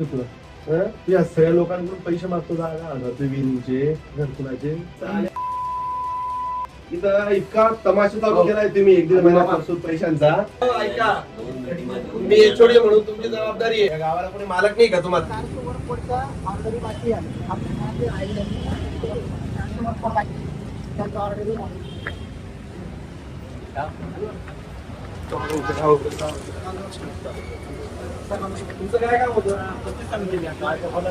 तुला हं? या सगळ्या लोकांकडून पैसे मागतो जागा. विहिरीचे घरकुलाचे. इथं इतका तमाशा चालू केलाय तुम्ही. एक दीड महिन्यापासून पैशांचा. हो, ऐका. मी एचओडी म्हणून तुमची जबाबदारी आहे. या गावाला कोणी मालक नाही का तुम्हाला? ऑर्डरी बाकी काय आपल्या गावातले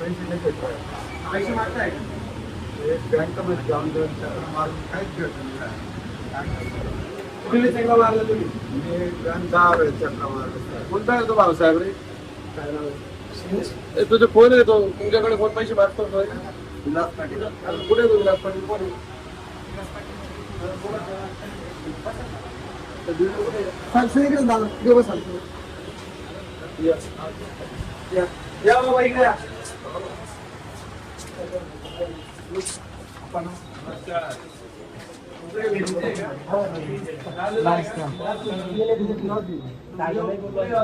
पैसे नाही. चारशे वर पण बाकी आहे. त्यांचं ऑर्डरी नाही. दहा वेळेस मारला कोणता येतो भाऊसाहेब रे ए, तुझे फोन येतो तुमच्याकडे कोण पैसे मागतो कुठे येतो विलास पाटील कोण सांगतो या. या. इकडे या.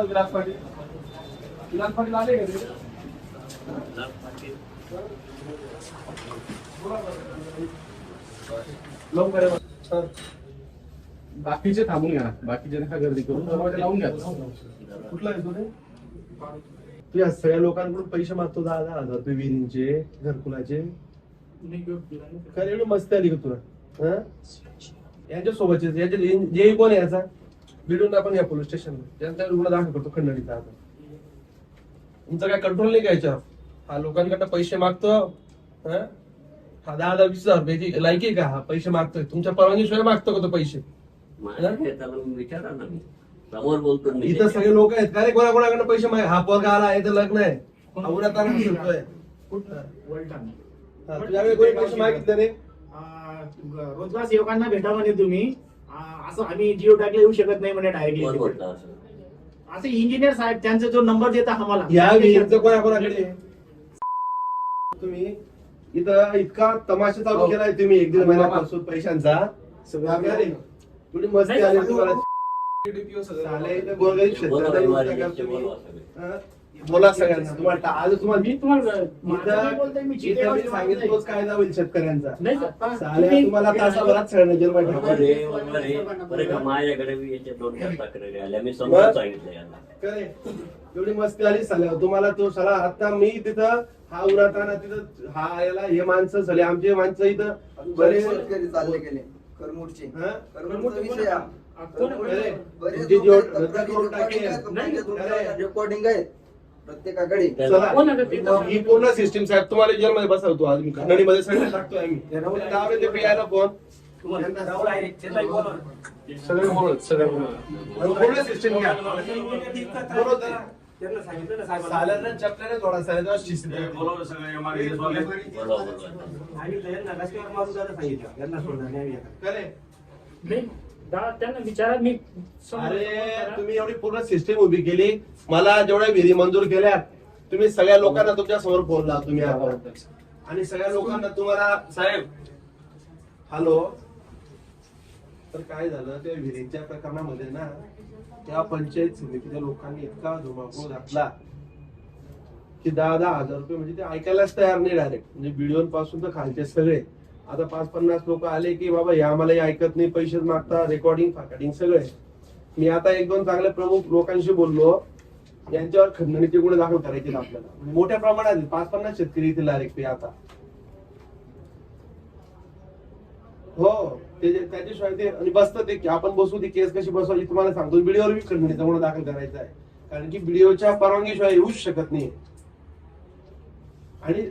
विलास पाटील विलास पाटील आले का ते? लवकर या. सर. बाकीचे थांबून घ्या. बाकीचे नका गर्दी करून दरवाजा लावून घ्या. कुठला आहे तू रे? तू या सगळ्या लोकांकडून पैसे मागतो दहा दहा हजार रुपये विहिरींचे घरकुलाचे काय एवढी मस्ती आली का तुला? हं? यांच्या सोबतचे याच्या जे कोण आहे याचा? बिडून आपण या पोलीस स्टेशनला त्यांचा रुग्ण दाखल करतो खंडणीचा आता. तुमचं काय कंट्रोल नाही का याच्यावर? हा लोकांकडनं पैसे मागतो. हं? हा दहा हजार वीस हजार रुपयाची लायकी का? हा पैसे मागतोय. तुमच्या परवानगीशिवाय मागतो का तो पैसे? माझ्या त्याला विचारा ना मी. समोर बोलतो मी. इथं सगळे लोक आहेत. का रे? कोणा कोणाकडनं पैसे माग हा पोरगा आला आहे तर लग्न आहे. आवडत आला फिरतोय हा, तुझ्याकडे कोणी पैसे मागितले रे अं, रोजगार सेवकांना भेटा म्हणे तुम्ही. असं आम्ही जिओ टॅगला येऊ शकत नाही म्हणे कोण डायरेक्टली बोलता असं? असे इंजिनियर साहेब त्यांचा जो नंबर देता आम्हाला. या विहिरीचं तुम्ही इथं इतका तमाशा चालू केलाय तुम्ही. एक दीड महिन्यापासून पैशांचा. सगळं रे. थोडी मस्ती आली तुम्हाला. बोला. हं? सगळ्यांना. तुम्हाला आज तुम्हाला मी तुम्हाला सांगितलं तोच कायदा होईल शेतकऱ्यांचा. नाही सर. साले तुम्ही- तुम्हाला तासाभरात सगळ्यांना. बरं का माझ्याकडे दोन चार तक्रारी आल्या. मी समजून सांगितलं यांना. करे एवढी मस्ती आली साल्या तुम्हाला तो सला आता मी तिथं हा उन्हाताना तिथं हा याला हे माणसं झाले आमचे माणसं इथं बरेच बरे शेतकरी चालले गेले. करमुडचे. हं? करमुडचा विषय हा. कोण- अरे, बरेच तुमची लोकं जी आहेत, रद्द तक्रारी करून टाकेल. recording आहेत, नाही, तुमच्या अरे. रेकॉर्डिंग आहेत प्रत्येकाकडे. चला. कोण आहे ते? ही पूर्ण सिस्टीम साहेब तुम्हाला जेलमध्ये बसवतो आज मी. कन्नडीमध्ये सगळं टाकतोय आम्ही. आहे. ते पियाला फोन सगळे बोलत सगळे बोलत पूर्ण सिस्टीम घ्या. चपल्याने थोडा करे. दा- त्यांना विचारा मी अरे तुम्ही एवढी पूर्ण सिस्टीम उभी केली. मला जेवढ्या विहिरी मंजूर केल्या तुम्ही सगळ्या लोकांना तुमच्यासमोर फोन लावा तुम्ही आता. आणि सगळ्या लोकांना तुम्हाला साहेब हॅलो. तर काय झालं त्या विहिरीच्या प्रकरणामध्ये ना त्या पंचायत समितीच्या लोकांनी इतका धुमाकूळ घातला की दहा दहा हजार रुपये म्हणजे ते ऐकायलाच तयार नाही डायरेक्ट म्हणजे व्हिडिओ पासून तर खालचे सगळे. आता पाच पन्नास लोक आले की बाबा हे आम्हाला ऐकत नाही पैसे मागता रेकॉर्डिंग फाकडिंग सगळे. मी आता एक दोन चांगले प्रमुख लोकांशी बोललो यांच्यावर खंडणीचे गुन्हे दाखल करायचे आपल्याला. म्हणजे मोठ्या प्रमाणात पाच पन्नास शेतकरी येतील डायरेक्ट ते आता. हो. ते त्याच्याशिवाय ते आणि बसतं ते की आपण बसू ती केस कशी बसवायची तुम्हाला सांगतो. व्हिडिओवर बी खंडणीचा गुन्हा दाखल करायचा आहे. कारण की व्हिडिओच्या परवानगीशिवाय येऊच शकत नाही. आणि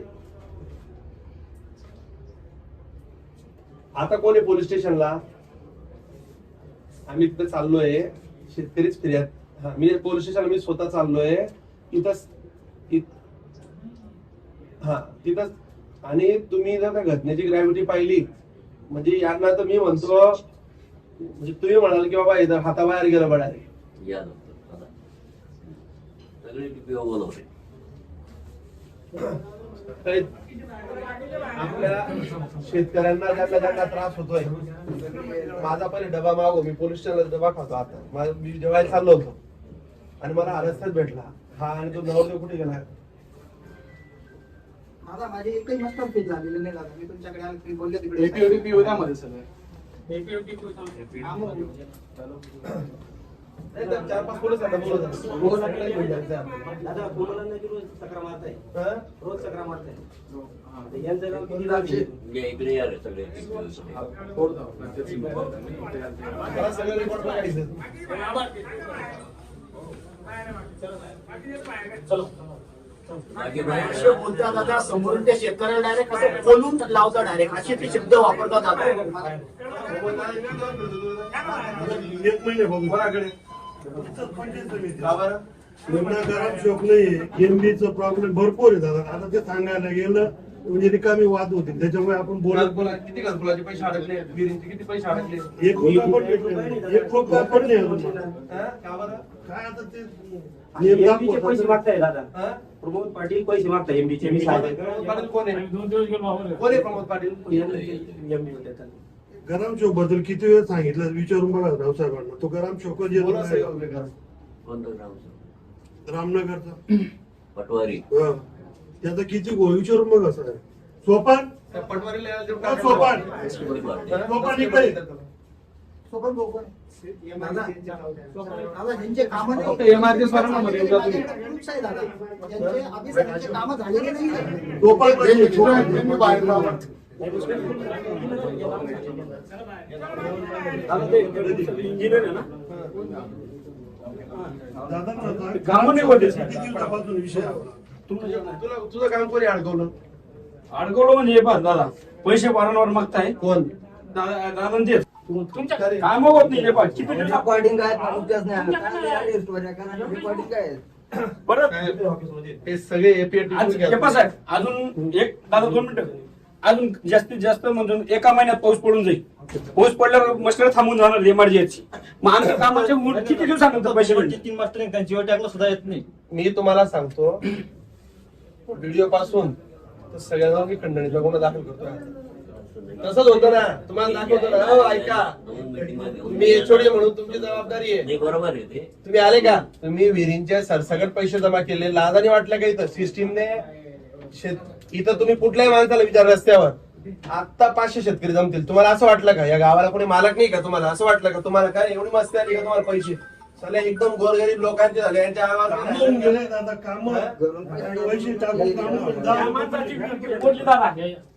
आता कोण आहे पोलीस स्टेशनला? आम्ही तिथं चाललोय. शेतकरीच फिर्याद. हा मी पोलीस स्टेशनला मी स्वतः चाललोय. तिथं हा तिथं आणि तुम्ही जर त्या घटनेची ग्रॅव्हिटी पाहिली म्हणजे यांना तर मी म्हणतो म्हणजे तुम्ही म्हणाल की बाबा इथं हाताबाहेर गेलं बडारे या आपल्या शेतकऱ्यांना ज्यांना ज्यांना त्रास होतोय. माझा पण डबा मागो मी पोलीस स्टेशनला डबा खातो आता. माझा- मी जेवायला चाललो होतो आणि मला रस्त्यात भेटला. हा आणि तो नवरदेव कुठे गेला? दादा माझी एकही मस्टर झालेली नाही दादा. मी तुमच्याकडे आलो तुम्ही बोलले तिकडे. एपीओटी होत्यामध्ये सगळं. नाही, तर चार पाच पोलीस आता बोलत आहेत. सगळ्यांना घेऊन जायचं आहे. दादा कोणाला नाही रोज तक्रार मारताय? हा? रोज तक्रार मारताय? यांचं किती इकडे रे सगळे मला सगळं report बघायचं. बाकी असे बोलतात दादा समोरून त्या शेतकऱ्याला डायरेक्ट असं बोलून लावतात डायरेक्ट असे ते शब्द वापरतात दादा एक महिने बघू गरम शोक नाहीये एमबीचं प्रॉब्लेम भरपूर आहे दादा आता ते सांगायला गेलं म्हणजे रिकामी वाद होतील. त्याच्यामुळे आपण बोलत घरकुला- किती घरकुलाचे पैसे अडकले. विहिरींचे किती पैसे अडकले? एक रुपया पण भेटले. एक रुपया पण नाही. अजून मला. हा? का बरं? काय आता ते पैसे मागताय दादा. हा? प्रमोद पाटील पैसे मागताय एमडीचे मी साहेब प्रमोद पाटील कोण आहे? कोण आहे प्रमोद पाटील? होते गरम शोकबद्दल किती वेळ सांगितलं? विचारून बघा रावसाहेबांना. तो गरम शोक बोला. कोणतं ग्रामचं रामनगरचा. पटवारी. हा. त्याचा किती गोळ विचारून बघा सर सोपान. सोपान हा? सोपान इकडे. आहे सोपान पाहिजे. इंजिनियर आहे ना दादा म्हणतो, कामं नाही होते. किती दिवसापासून विषय आहे आपला? तुला तुझं काम कोणी अडकवलं? अडकवलं म्हणजे हे पहा दादा. पैसे वारंवार मागताय. कोण? दादा दादा तेच तुमच्या काम होत नाही हे किती दिवस रेकॉर्डिंग पण. काय नाही आली. स्टोऱ्या कारण रेकॉर्डिंग काय आहे? परत हे सगळे एपीएटी आज हे पहा साहेब. अजून एक दादा दोन मिनिटं. अजून जास्तीत जास्त म्हणजे एका महिन्यात पाऊस पडून जाईल. पाऊस पडल्यावर मस्टर थांबून जाणार एमआरजीएची मग आमच्या कामाचे उर- किती दिवसानंतर पैसे भेटतील तीन मास्टर त्यांची टाकलं सुद्धा येत नाही. मी तुम्हाला सांगतो व्हिडिओ पासून तर सगळ्यांना मी खंडणीचा गुन्हा दाखल करतोय. तसंच होतं ना. तुम्हाला दाखवतो ना. हो ऐका. तुम्ही एचओडी म्हणून तुमची जबाबदारी आहे. बरोबर आहे ते. तुम्ही आले का? तुम्ही विहिरींचे सरसकट पैसे जमा केले. लाजाने वाटलं का इथं? सिस्टीमने शेत इथं तुम्ही कुठल्याही माणसाला विचार रस्त्यावर. आता पाचशे शेतकरी जमतील. तुम्हाला असं वाटलं का? या गावाला कोणी मालक नाही का तुम्हाला? असं वाटलं का तुम्हाला? काय? एवढी मस्ती आली का तुम्हाला पैसे? सगळे एकदम गोरगरीब लोकांचे झाले यांच्या कामं आवाज गेले दादा काम. पैसे टाकून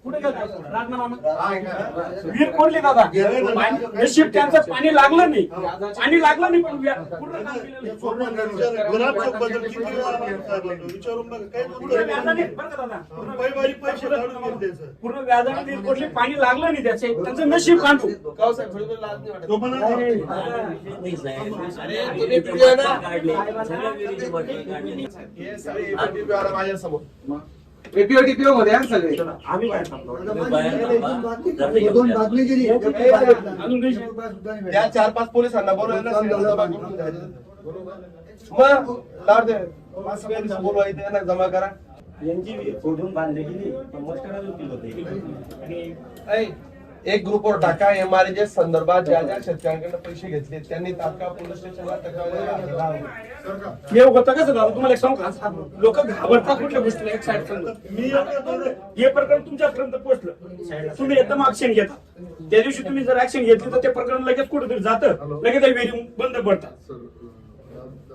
कुठे गेला राजनामा वीर कोडली दादा पाणी- नशीब त्यांचं पाणी लागलं नाही पाणी लागलं नाही पण व्या- पूर्ण काम केलेलं. गुलाब चौकबद्दल किती वेळा आपण साहेबांना विचारून बघा काय पूर्ण व्याजाने बरं का दादा पूर्ण पैसे पैसे काढून घेतले सर पूर्ण व्याजाने वीर कोडली पाणी लागलं नाही त्याचे त्यांचं नशीब काढतो गाव साहेब थोडी पण लाज नाही वाटत तो पण नाही साहेब अरे, तुम्ही video आहे ना? काढले सगळ्या विहिरीची बॉटल काढली हे सगळे APT वाला माझ्यासमोर एपीओ टीपीओ मध्ये आहे सगळे. आम्ही बाहेर थांबा. दोन बातमी गेली त्या चार पाच पोलिसांना सगळं बोलवायचे जमा करा. यांची फोडून बांधली गेली होते. एक ग्रुपवर टाका एमआरजे संदर्भात ज्या ज्या शेतकऱ्यांकडे पैसे घेतले त्यांनी तात्काळ पोलीस स्टेशनला तक्रार हे होतं कसं दादा? तुम्हाला एक सांगू का? लोक घाबरतात कुठल्या गोष्टीला? एक साईड मी हे प्रकरण तुमच्यापर्यंत पोहोचलं. तुम्ही एकदम ऍक्शन घेता. त्या दिवशी तुम्ही जर ऍक्शन घेतली तर ते प्रकरण लगेच कुठेतरी जातं. लगेच ते विहिरी बंद पडतात.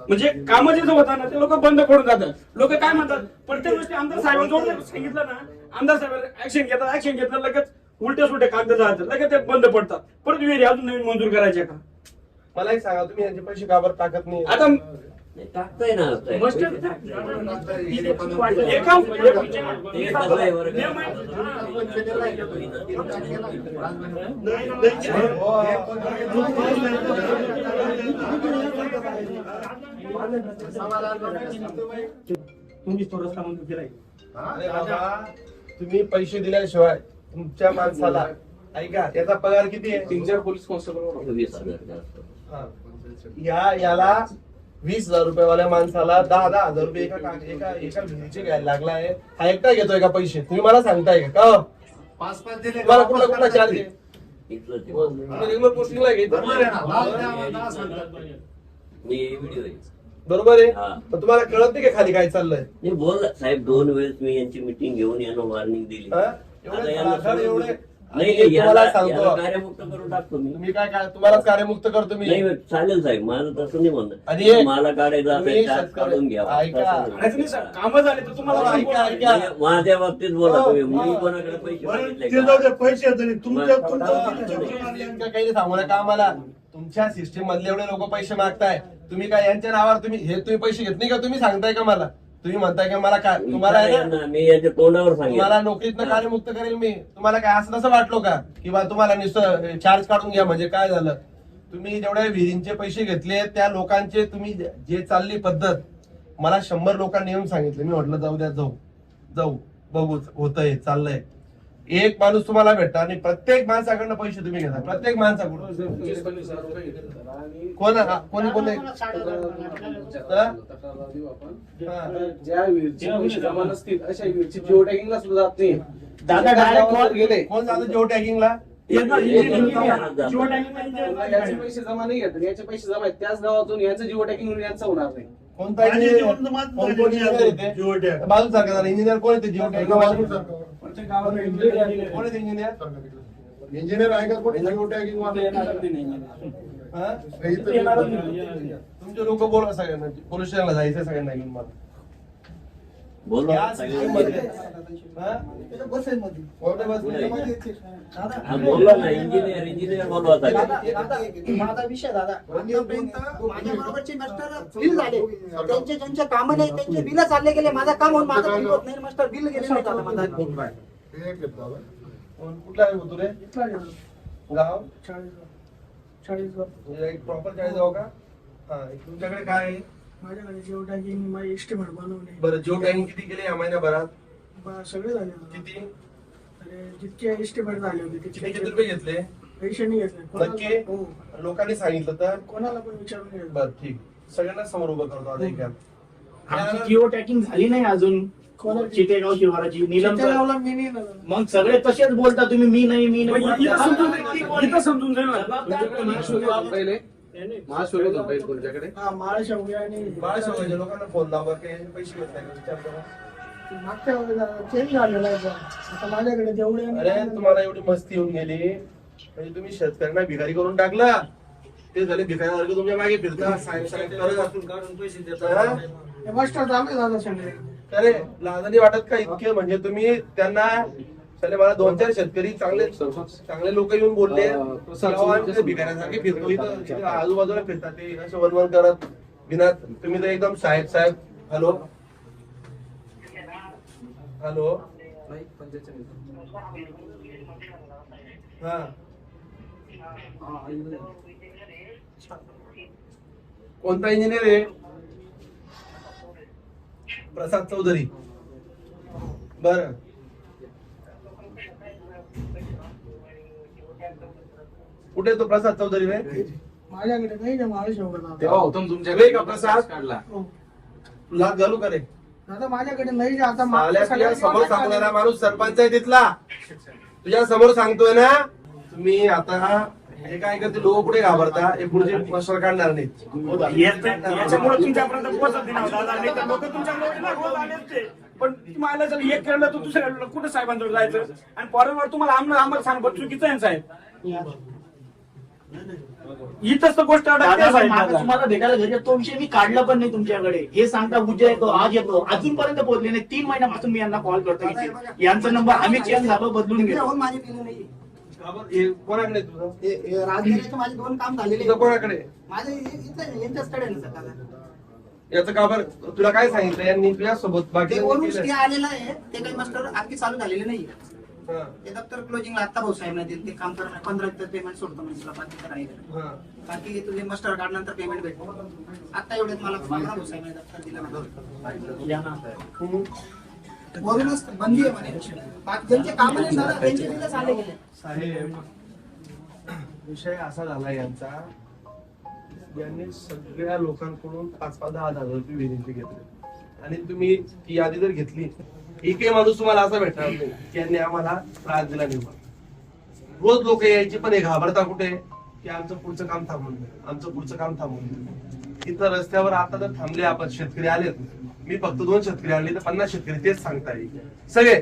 म्हणजे काम जे होतात ना ते लोक बंद पडून जातात. लोक काय म्हणतात? प्रत्येक गोष्टी आमदार साहेबांजवळ सांगितलं ना आमदार साहेब ऍक्शन घेतात ऍक्शन घेतलं लगेच उलटे सुलटे कागद लगेच ते बंद पडतात. परत विहिरी अजून नवीन मंजूर करायचे का? मला एक सांगा तुम्ही यांचे पैसे काबर टाकत नाही? आता टाकताय ना एका तो रस्ता तुम्ही पैसे दिल्याशिवाय तुमच्या माणसाला ऐका याचा पगार किती आहे? तीन चार पोलीस कॉन्स्टेबल वीस हजार जास्त हा. या याला वीस हजार रुपयावाल्या माणसाला दहा दहा हजार रुपये एका का- एका एका विहिरीचे घ्यायला लागला आहे. हा एकटा घेतोय का पैसे? तुम्ही मला सांगताय का? का हो? पाच पाच दिले तुम्हाला कुठला कुठला चार्ज आहे? इथलं ते. रेग्युलर पोस्टिंगला घ्यायचं मी व्हिडिओ आहे. बरोबर आहे? हा. पण तुम्हाला कळत नाही का खाली काय चाललंय? नाही बोल साहेब दोन वेळेस मी यांची मिटिंग घेऊन यांना वॉर्निंग दिली. हा? आता एवढे यांना धडाधड सोडून एवढे- देऊ. आणि नाही नाही, तुम्हाला याला सांगतो. याला कार्यमुक्त करून टाकतो मी तुम्ही काय काय तुम्हालाच कार्यमुक्त करतो मी नाही चालेल साहेब माझं तसं नाही आणि म्हणत हे- मला काढायचं तुम्ही शेतकरी- काढून ऐका. नाही. कामं झाले तर तुम्हाला ऐका? ऐका. म्हणजे माझ्या बाबतीत बोला हो, तुम्ही मी हो. कोणाकडे पैसे बरं, मागितले ते का? जाऊ द्या पैसे आहेत आणि तुमच्या बरं. तुमचं काही नाही सांगू नका आम्हाला तुमच्या सिस्टीम मधले एवढे लोक पैसे मागताय तुम्ही काय यांच्या नावावर तुम्ही हे तुम्ही पैसे घेत नाही का तुम्ही सांगताय का मला तुम्ही म्हणताय का मला काय तुम्हाला आहे ना यांना मी याच्या तोंडावर तुम्हाला नोकरीतनं कार्यमुक्त करेल मी. तुम्हाला काय असं तसं वाटलो का? किंवा तुम्हाला नुसतं चार्ज काढून घ्या म्हणजे काय झालं? तुम्ही जेवढ्या विहिरींचे पैसे घेतले त्या लोकांचे तुम्ही जे चालली पद्धत मला शंभर लोकांनी येऊन सांगितलं. मी म्हटलं जाऊ द्या जाऊ. जाऊ. बघू होतंय चाललंय. एक माणूस तुम्हाला भेटता आणि प्रत्येक माणसाकडनं पैसे तुम्ही घेता. प्रत्येक माणसाकडून. कोण हा? कोणी कोणी हा? जिओ टॅगिंगला सुद्धा जात नाही. दादा call- गेले कोण जातं जिओ टॅगिंगला हे- हे- याचे पैसे जमा नाही घेत याचे पैसे जमा आहेत त्याच गावातून यांचं जिओ टॅगिंग यांचं होणार नाही. कोणता माझं कोण- कोण engineer आहे ते? Geo tag. बाजू सारखा इंजिनियर कोण येते जिओ टॅग गावाला engineer आहे. कोण? आहे इंजिनियर इंजिनियर आहे का कोणी? तुमचे लोक बोला सगळ्यांना. पोलीस स्टेशनला जायचं सगळ्यांना घेऊन मला. हा? हा, बोलवा ना इंजिनियर इंजिनियर बोलवा माझा विषय दादा. माझ्या बरोबरचे मास्टर बिल झाले. त्यांचे ज्यांचे काम नाही त्यांचे बिल चालले गेले. माझं काम होऊन माझं बिल होत नाही मास्टर बिल गेले नाही दादा माझा. कुठला आहे तू रे गाव? म्हणजे एक प्रॉपर चाळीस जाऊ का? हा तुमच्याकडे काय आहे? माझ्याकडे जेव टॅगिंग माझी एस्टिमेट बनवणे बरं जिओ टॅगिंग किती केली या महिन्याभरात? बा- सगळे झाले ना. किती? अरे जितके एस्टिमेट झाले होते किती रुपये घेतले? पैसे नाही घेतले. नक्की? कोणाला हो. लोकांनी सांगितलं तर? कोणाला पण विचारून घ्या. बर ठीक. सगळ्यांना समोर उभं करतो आता एक आमची जिओ टॅकिंग झाली नाही अजून. चितेगाव शिवाराची नीलम मी नाही ना. मग सगळे तसेच बोलता तुम्ही. मी नाही मी नाही इथं समजून जाईल- इथं समजून जाईल ना. पहिले. होतं तुमच्याकडे? हा माळ शेवगे आणि बाळ शेवगाच्या लोकांना फोन लावा की यांचे पैसे घेत नाही का? विचार करा. मागच्या वेळेला चेंज झालेला आहे पण. आता माझ्याकडे जेवढे अरे तुम्हाला एवढी मस्ती येऊन गेली. म्हणजे तुम्ही शेतकऱ्यांना भिकारी करून टाकला. ते झाले भिकाऱ्यासारखं तुमच्या मागे फिरता. साहेब साहेब करत असून? हे? मास्टर चालू दादा सगळे. अरे लाजानी वाटत का इतके? म्हणजे तुम्ही त्यांना त्याने मला दोन चार शेतकरी चांगले चांगले लोक येऊन बोलले. भिकाऱ्यासारखे फिरतो इथं. इथं आजूबाजूला फिरतात ते. असे वनवन करत. बिना तुम्ही तर एकदम साहेब साहेब. हॅलो. हॅलो. हा. कोणता इंजिनियर आहे? प्रसाद चौधरी. बर. कुठे तो प्रसाद चौधरी रे माझ्याकडे नाही तेव्हा होतं तुमच्याकडे का प्रसाद? काढला. हो. लाच घालू का रे? दादा माझ्याकडे नाही आता आल्या मागच्या तुझ्या समोर सांगणारा माणूस सरपंच आहे तिथला. तुझ्या समोर सांगतोय ना तुम्ही आता हे काय करते लोक कुठे घाबरता हे पुढचे मसर काढणार याच्यामुळे तुमच्यापर्यंत पोहोचत नाही ना दादा नाही तर लोक तुमच्याकडे ना रोज आले असते. पण तुम्हाला जर एक केलं तर दुसऱ्या कुठं साहेबांजवळ जायचं? आणि फॉरेनवर तुम्हाला आम्हाला आम्हाला सांगतो चुकीचं आहे ना साहेब. इथंच तर गोष्ट अडकते दादा, साहेब मागं दादा. तुम्हाला भेटायला घरी तो विषय मी काढला पण नाही तुमच्याकडे. हे सांगता उद्या येतो आज येतो. अजूनपर्यंत बोलले नाही. तीन महिन्यापासून मी यांना कॉल करतो इथे. यांचा नंबर आम्ही चेंज झालो बदलून गेलो होऊन माझे नाही? हे कोणाकडे आहे तुझं? हे- हे राजगिरीचे माझे दोन काम झालेले तुझं कोणाकडे? आहे? माझे इथं यांच्याचकडे आहे ना सर दादा. याचं का बरं? तुला काय सांगितलं? यांनी तुझ्या सोबत बाकी ते वरून स्टे आलेलं आहे. ते काही मास्टर आणखी चालू झालेले नाही ते दप्तर क्लोजिंगला आता भाऊ साहेब नाही ते काम करणं पंधरा पेमेंट सोडतो म्हणजे तुला बाकी तर आहे बाकी तुझे मास्टर कार्ड नंतर पेमेंट भेटतो. आता एवढ्यात मला भाऊ साहेब दप्तर दिलं. वरूनच बंदी आहे म्हणे. बाकी ज्यांचे काम नाही दादा त्यांचे चालले गेले. साहेब विषय असा झाला यांचा यांनी सगळ्या लोकांकडून पाच पाच दहा दहा हजार रुपये विनंती घेतले. आणि तुम्ही ती यादी जर घेतली एकही माणूस तुम्हाला असा भेटणार नाही. की यांनी आम्हाला त्रास दिला निर्माण रोज लोक यायची पण हे घाबरता कुठे? की आमचं पुढचं काम थांबून आमचं पुढचं काम थांबून तिथं इथं रस्त्यावर आता तर थांबले आपण शेतकरी आलेत. मी फक्त दोन शेतकरी आणले तर पन्नास शेतकरी तेच सांगता येईल. सगळे.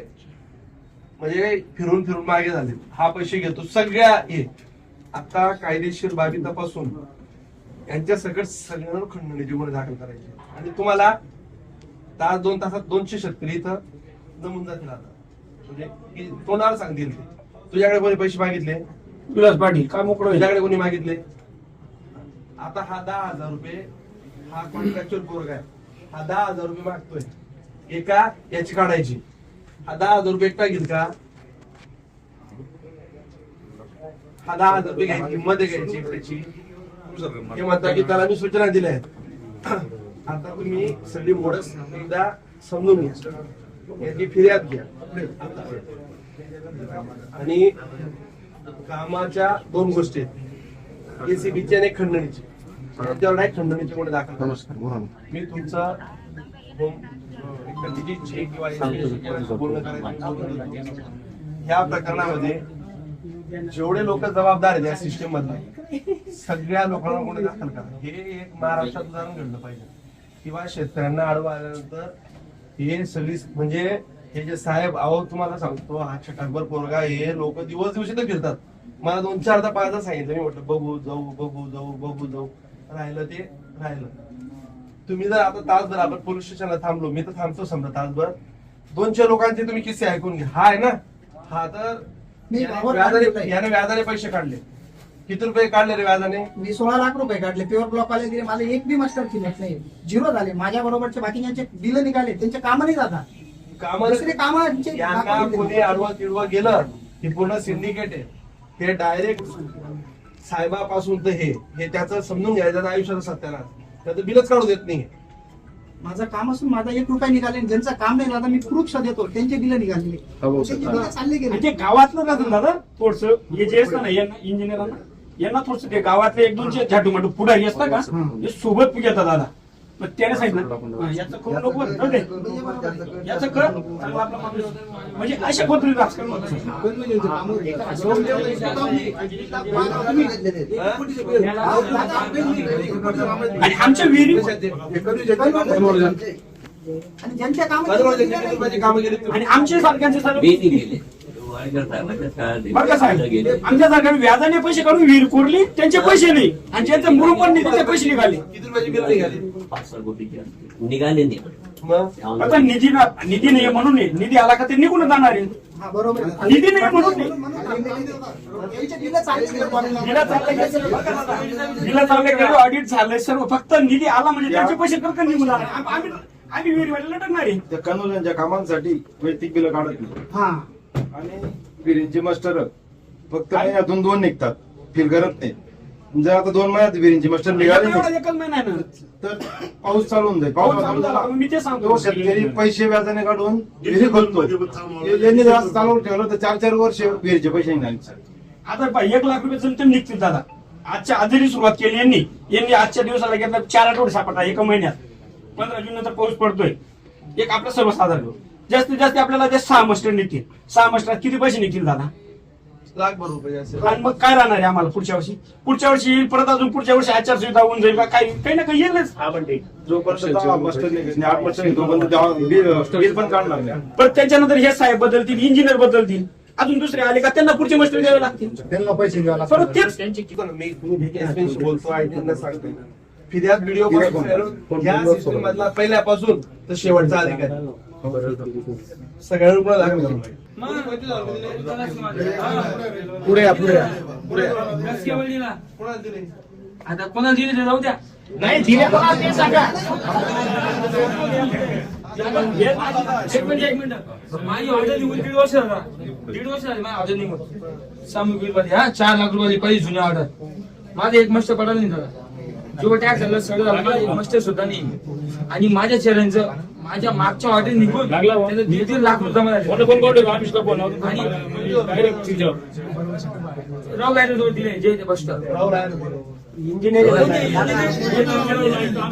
म्हणजे फिरून फिरून मागे झाले. हा पैसे घेतो. सगळ्या हे. आता कायदेशीर बाबी तपासून यांच्या सगळं सगळ्यांना खंडणी गुन्हे दाखल करायचे. आणि तुम्हाला तास दोन तासात दोनशे शेतकरी इथं जमून जातील आता. म्हणजे की तोंडाला सांगतील ते. तुझ्याकडे कोणी पैसे मागितले? विलास पाटील काय मोकळं होईल? तुझ्याकडे कोणी मागितले? आता हा दहा हजार रुपये हा कॉन्ट्रॅक्च्युअल पोरग आहे. हा दहा हजार रुपये मागतोय. एका याची काढायची. हा दहा हजार रुपये एकटा घेईल का? हा दहा हजार रुपये घ्यायची आहे घ्यायची एकट्याची हे म्हणता की त्याला मी सूचना दिल्या आहेत. आता तुम्ही सगळी मोडस एकदा समजून घ्या. याची फिर्याद घ्या. आणि कामाच्या दोन गोष्टी आहेत. एसीबीची आणि खंडणीची. त्याच्यावर नाही खंडणीचे गुन्हे दाखल. मी तुमचा ह्या प्रकरणामध्ये जेवढे लोक जबाबदार आहेत या सिस्टीम मधले सगळ्या लोकांना गुन्हे दाखल करा. हे एक महाराष्ट्रात उदाहरण घडलं पाहिजे. किंवा शेतकऱ्यांना आडवं आल्यानंतर हे सगळी म्हणजे हे जे साहेब अहो तुम्हाला सांगतो हा छटाकभर पोरगा हे लोक दिवस दिवशी तर फिरतात. मला दोन चारदा पाचदा सांगितलं मी म्हटलं बघू जाऊ बघू जाऊ बघू जाऊ. राहिलं ते राहिलं. तुम्ही जर आता तासभर आपण पोलीस स्टेशनला थांबलो मी तर थांबतो समजा तासभर. दोनशे लोकांचे तुम्ही किस्से ऐकून घ्या. हा आहे ना? हा तर याने व्याजाने पैसे काढले. किती रुपये काढले रे व्याजाने? मी सोळा लाख रुपये काढले. प्युअर ब्लॉक वाले दिले मला एक बी मास्टर शिल्लक नाही. झिरो झाले. माझ्या बरोबरचे बाकीच्यांचे बिल निघाले त्यांचे काम नाही जातात. कामं दुसरे कामांचे यांना दाखवले कोणी त्यांनी. आडवा तिडवा गेलं हे पूर्ण सिंडिकेट आहे. ते डायरेक्ट साहेबापासून तर हे हे त्याचं समजून घ्यायचं. त्याचं आयुष्याचा सत्यानाश. त्याचं बिलच काढू देत नाही. माझं काम असून माझा एक रुपया निघाले. ज्यांचं काम नाही दादा मी प्रूफ देतो. त्यांचे बिल निघालेले. त्यांचे बिल चालले आणि गेले ते गावातलं राहतं दादा थोडस. हे जे असतं ना यांना इंजिनियरांना यांना थोडस ते गावातले एक दोनशे झाटू माटू पुढारी असतं का? हे सोबत घेतात दादा. मग त्याने सांगितलं याचं करू नको. याचं कर चांगला आपला माणूस. म्हणजे अशा पद्धतीने राजकारण होतं. आणि आमच्या विहिरी आणि ज्यांच्या कामाचे कामं गेली आणि आमच्या सारख्यांचे सर्व बरं का साहेब आमच्या सारख्याने व्याजाने पैसे काढून विहीर कोरली त्यांचे पैसे नाही. आणि ज्यांचे मुरुम पण नाही त्यांचे पैसे निघाले. किती रुपयाची बिल निघाली? पाच सहा कोटीचे निघाले नाही. आता निधी ना निधी नाही म्हणून नाही. निधी आला का ते निघून जाणार आहे. हा बरोबर. आहे. निधी नाही म्हणून. दिला चाललं ऑडिट झालंय. सर्व फक्त निधी आला म्हणजे त्यांचे पैसे करकन निघून आम- आम्ही आम्ही विहिरीवाले लटकणार आहे. त्या कनोल्यांच्या कामांसाठी वैयक्तिक बिलं काढत नाही. हा. आणि विहिरींचे मास्टर फक्त महिन्यातून दोन निघतात. फिल करत नाही. जर आता दोन महिन्यात विहिरींचे मास्टर निघाले नाही, एकच महिना आहे ना? तर पाऊस चालू होऊन जाईल. पाऊस चालू चालू झाला मी ते सांगतो. तो शेतकरी पैसे व्याजाने काढून विहिरी खोलतो यांनी जर असं चालवून ठेवलं तर चार चार वर्ष विहिरीचे पैसे निघाले आता पहा, एक लाख रुपये जमते निघतील दादा आजच्या आधीची सुरुवात केली यांनी. यांनी आजच्या दिवसाला घेतला चार आठवडे सापडला एका महिन्यात. पंधरा जून नंतर पाऊस पडतोय. एक आपलं सर्वसाधारण. जास्तीत जास्त आपल्याला ते सहा मस्टर निघतील. सहा मस्टरात किती पैसे निघतील दादा? लाखभर रुपये असेल आणि मग काय राहणार आहे आम्हाला पुढच्या वर्षी? पुढच्या वर्षी येईल परत अजून पुढच्या वर्षी आचारसंहिता होऊन जाईल का? काही काही ना काही येईलच. जोपर्यंत दहा मास्टर निघत नाही आठ मास्टर निघतो तोपर्यंत तेव्हा बिल बिल पण काढणार नाही. परत त्याच्यानंतर हे साहेब बदलतील इंजिनियर बदलतील. अजून दुसरे आले का? त्यांना पुढचे मस्टर द्यावे लागतील. त्यांना पैसे द्यावे परत तेच मी बोलतो आयटीना सांगतो फिर्याद व्हिडिओ या सिस्टम मधला पहिल्यापासून तर शेवटचा अधिकारी. सगळ्या रुपये दाखल करून पुढे या पुढे या. कोणाला दिले आता कोणाला दिले ते जाऊ द्या. नाही दिले कोणाला ते सांगा. एक मिनिट एक मिनिट. माझी ऑर्डर निघून दीड वर्ष झाला. दीड वर्ष झाली माझी ऑर्डर निघून. सामूहिकमध्ये हा चार लाख रुपयाची पहिली जुनी ऑर्डर माझं एक मस्त पडायला नाही झाला जो टॅक्स झाला सगळं एक मस्त सुद्धा नाही. आणि माझ्या चेहऱ्यांचं माझ्या मागच्या ऑर्डर निघून त्याचं दीड दीड लाख रुपये जमा झाले आणि राव गायडर दिले जे.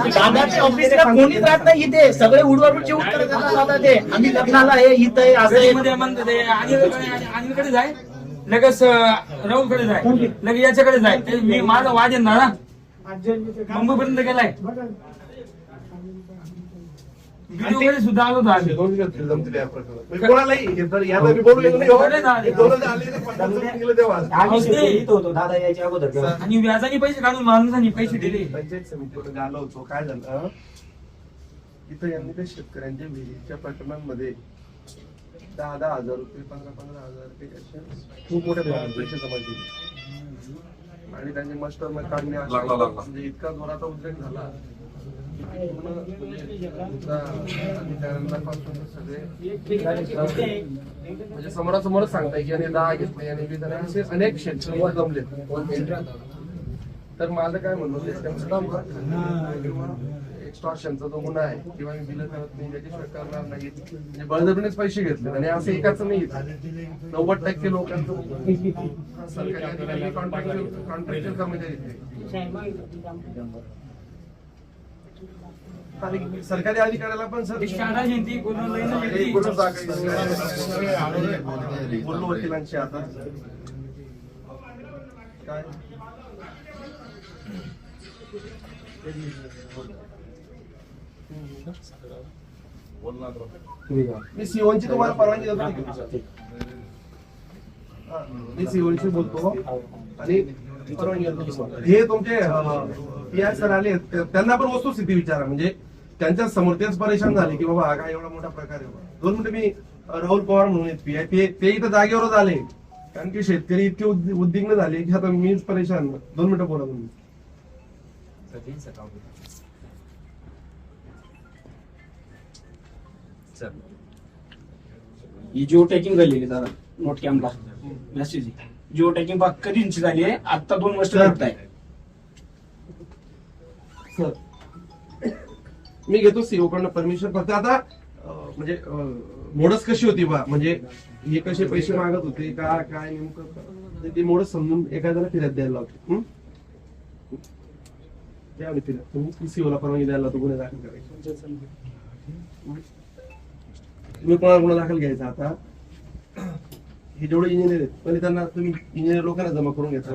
दादाच्या ऑफिसला कोणीच राहत नाही इथे. सगळे उडवाडूचे उत्तर ते. आम्ही लग्नाला आहे इथं आहे असं आहे. मध्ये म्हणतात ते अनिलकडे अनिलकडे जाय लगेच राहुलकडे जाय. लगेच याच्याकडे जाय. ते मी माझा वाद आहे ना मुंबईपर्यंत गेलाय. व्हिडिओमध्ये सुद्धा आलो होतो आम्ही. हे हो. आम्ही इथं होतो दादा यायच्या अगोदर. आणि व्याजाने पैसे काढून माणसांनी पैसे दिले. आलो होतो काय झालं? हं? इथं यांनी त्या शेतकऱ्यांच्या विहिरीच्या प्रकरणांमध्ये दहा दहा हजार रुपये पंधरा पंधरा हजार रुपये असे खूप मोठ्या प्रमाणात पैसे जमा केले. आणि त्यांचे मास्टर मग काढणे म्हणजे इतका जोराचा उद्रेक झाला म्हणजे म्हणजे समोरासमोरच सांगताय की याने दहा घेतले याने आणि असे अनेक शेतकरी जमले. तर माझं काय म्हणणं एक्स्टॉर्शनचा जो गुन्हा आहे किंवा मी बिल करत नाही त्याच्याशिवाय करणार नाही. म्हणजे बळजबरीनेच पैसे घेतले. आणि असं एकाच नाही. नव्वद टक्के लोकांचं सरकारी अधिकारी कर्मचारी अधिकाऱ्याला पण सर वकिलांशी आता. काय? मी सीओनची तुम्हाला परवानगी देतो मी सीओनशी बोलतो. आणि परवानगी देतो हे तुमचे पी आय सर आले त्यांना पण वस्तुस्थिती विचारा. म्हणजे त्यांच्यासमोर तेच परेशान झाले की बाबा हा काय एवढा मोठा प्रकार आहे दोन मिनिटं मी राहुल पवार म्हणून पी आय ते ते इथं जागेवरच आले. कारण की शेतकरी इतके उद्दिग्न उद्विग्न झाले की आता मीच परेशान. दोन मिनिटं बोला तुम्ही. ही जिओ टॅकिंग झालेली दादा. नोट कॅम्पला मेसेज जिओ टॅकिंग बघ कधीची झाली आहे? आता दोन वर्ष. लागत आहे सर मी घेतो सीओ कडनं परमिशन फक्त आता म्हणजे मोडस कशी होती बा? म्हणजे हे कसे पैसे मागत होते? का काय नेमकं? ते- ते मोडस समजून एखाद्याला फिरत द्यायला लावते? द्या आणि फिरत तुम्ही सीओ ला परवानगी द्यायला लावतो गुन्हे दाखल करायचे. तुम्ही कोणाला गुन्हा दाखल घ्यायचा आता? हे जेवढे इंजिनियर आहेत पहिले त्यांना तुम्ही इंजिनियर लोकांना जमा करून घेता